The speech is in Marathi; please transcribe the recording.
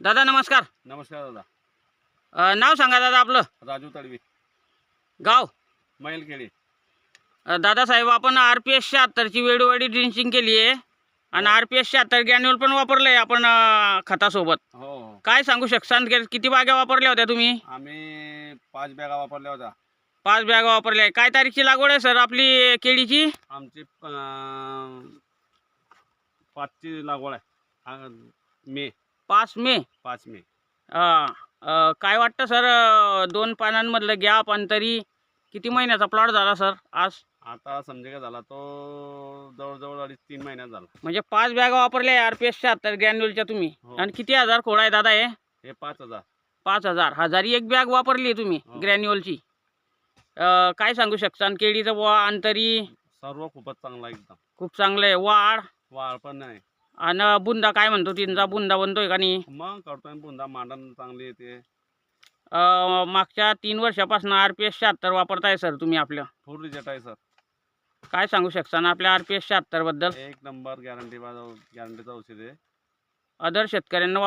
दादा नमस्कार. नमस्कार दादा. अ, नाव सांगा दादा आपलं. राजू तडवी. गाव? मैलखेडी. अ, दादासाहेब आपण आर पी एस शहात्तरची वेळोवेळी ड्रिंचिंग केली आहे. आणि आर पी एस शहात्तर गॅन्युअल पण वापरलं आहे आपण अ, खतासोबत. हो हो. काय सांगू शकसान की किती बागा वापरल्या होत्या तुम्ही? आम्ही पाच बॅगा वापरल्या होत्या. पाच बॅगा वापरल्या. काय तारीखची लागवड आहे सर आपली केळीची? आमची अं, पाचची लागवड आहे. मे. पाच मे? पाच मे. अ, काय वाटतं सर दोन पानांमधलं गॅप अंतरी किती महिन्याचा प्लॉट झाला सर आज? आता समजे का झाला तो जवळजवळ अडीच तीन महिन्यात झाला. म्हणजे पाच बॅगा वापरल्या आर पी एस शहात्तर गॅन्युअलच्या तुम्ही. हो. आणि किती हजार खोड आहे दादा हे? हे पाच हजार. पाच हजार. हजारी एक बॅग वापरली तुम्ही हो. ग्रॅन्युअलची अ, काय सांगू शकता? केळीचं वा अंतरी सर्व खूपच चांगला एकदम. खूप चांगलं आहे. वाढ? वाळ पण नाही. आणि बुंदा काय म्हणतो तिचा बुंदा बनतोय का नाही? मग करतोय पुन्हा मांडण चांगली येते. अ, मागच्या तीन वर्षापासून आर पी एस शहात्तर वापरताय सर तुम्ही आपलं. फुल रिजेक्ट आहे सर. काय सांगू शकता ना आपल्या आर पी एस शहात्तरबद्दल एक नंबर गॅरंटी गॅरंटीचं औषध आहे. अदर शेतकऱ्यांना